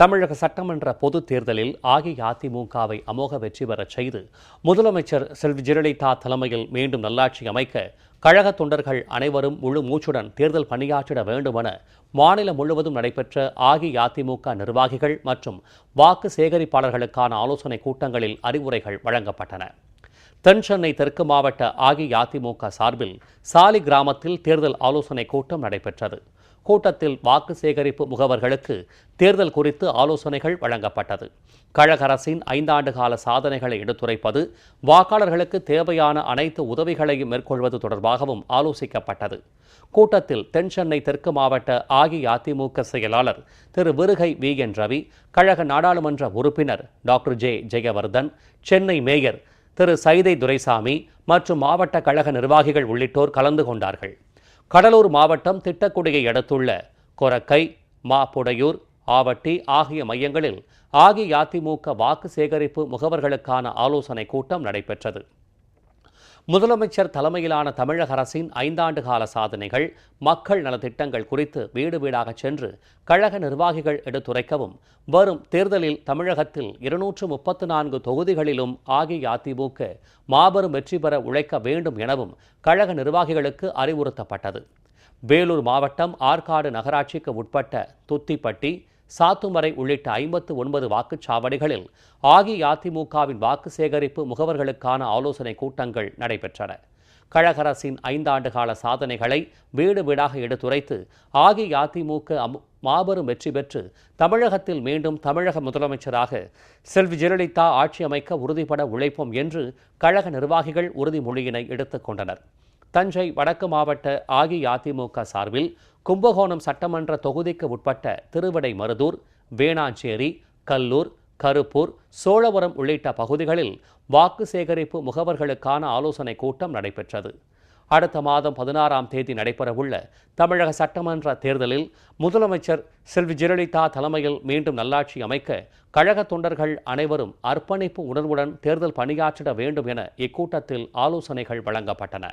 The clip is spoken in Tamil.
தமிழக சட்டமன்ற பொதுத் தேர்தலில் அஇஅதிமுகவை அமோக வெற்றி பெறச் செய்து முதலமைச்சர் செல்வி ஜெயலலிதா தலைமையில் மீண்டும் நல்லாட்சி அமைக்க கழக தொண்டர்கள் அனைவரும் முழு மூச்சுடன் தேர்தல் பணியாற்றிட வேண்டுமென மாநிலம் முழுவதும் நடைபெற்ற அஇஅதிமுக நிர்வாகிகள் மற்றும் வாக்கு சேகரிப்பாளர்களுக்கான ஆலோசனைக் கூட்டங்களில் அறிவுரைகள் வழங்கப்பட்டன. தென் சென்னை தெற்கு மாவட்ட அஇஅதிமுக சார்பில் சாலி கிராமத்தில் தேர்தல் ஆலோசனைக் கூட்டம் நடைபெற்றது. கூட்டத்தில் வாக்கு சேகரிப்பு முகவர்களுக்கு தேர்தல் குறித்து ஆலோசனைகள் வழங்கப்பட்டது. கழக அரசின் ஐந்தாண்டு கால சாதனைகளை எடுத்துரைப்பது வாக்காளர்களுக்கு தேவையான அனைத்து உதவிகளையும் மேற்கொள்வது தொடர்பாகவும் ஆலோசிக்கப்பட்டது. கூட்டத்தில் தென் சென்னை தெற்கு மாவட்ட அஇஅதிமுக செயலாளர் திரு விருகை வி என் ரவி கழக நாடாளுமன்ற உறுப்பினர் doctor J Jayavardhan Chennai mayor Thiru Saidai Duraisamy மற்றும் மாவட்ட கழக நிர்வாகிகள் உள்ளிட்டோர் கலந்து கொண்டார்கள். கடலூர் மாவட்டம் திட்டக்குடியை அடுத்துள்ள கொரக்கை மாப்புடையூர் ஆவட்டி ஆகிய மையங்களில் அஇஅதிமுக வாக்கு சேகரிப்பு முகவர்களுக்கான ஆலோசனைக் கூட்டம் நடைபெற்றது. முதலமைச்சர் தலைமையிலான தமிழக அரசின் ஐந்தாண்டு கால சாதனைகள் மக்கள் நலத்திட்டங்கள் குறித்து வீடு வீடாக சென்று கழக நிர்வாகிகள் எடுத்துரைக்கவும் வரும் தேர்தலில் தமிழகத்தில் இருநூற்று முப்பத்து நான்கு தொகுதிகளிலும் அஇஅதிமுக மாபெரும் வெற்றி பெற உழைக்க வேண்டும் எனவும் கழக நிர்வாகிகளுக்கு அறிவுறுத்தப்பட்டது. வேலூர் மாவட்டம் ஆற்காடு நகராட்சிக்கு உட்பட்ட துத்திப்பட்டி சாத்துமறை உள்ளிட்ட ஐம்பத்து ஒன்பது வாக்குச்சாவடிகளில் அஇஅதிமுகவின் வாக்கு சேகரிப்பு முகவர்களுக்கான ஆலோசனைக் கூட்டங்கள் நடைபெற்றன. கழக அரசின் ஐந்தாண்டு கால சாதனைகளை வீடு வீடாக எடுத்துரைத்து அஇஅதிமுக மாபெரும் வெற்றி பெற்று தமிழகத்தில் மீண்டும் தமிழக முதலமைச்சராக செல்வி ஜெயலலிதா ஆட்சி அமைக்க உறுதிபட உழைப்போம் என்று கழக நிர்வாகிகள் உறுதிமொழியினை எடுத்துக் கொண்டனர். தஞ்சை வடக்கு மாவட்ட அஇஅதிமுக சார்பில் கும்பகோணம் சட்டமன்ற தொகுதிக்கு உட்பட்ட திருவிடைமருதூர் வேணாஞ்சேரி கல்லூர் கருப்பூர் சோழவரம் உள்ளிட்ட பகுதிகளில் வாக்கு சேகரிப்பு முகவர்களுக்கான ஆலோசனைக் கூட்டம் நடைபெற்றது. அடுத்த மாதம் பதினாறாம் தேதி நடைபெறவுள்ள தமிழக சட்டமன்ற தேர்தலில் முதலமைச்சர் செல்வி ஜெயலலிதா தலைமையில் மீண்டும் நல்லாட்சி அமைக்க கழக தொண்டர்கள் அனைவரும் அர்ப்பணிப்பு உணர்வுடன் தேர்தல் பணியாற்றிட வேண்டும் என இக்கூட்டத்தில் ஆலோசனைகள் வழங்கப்பட்டன.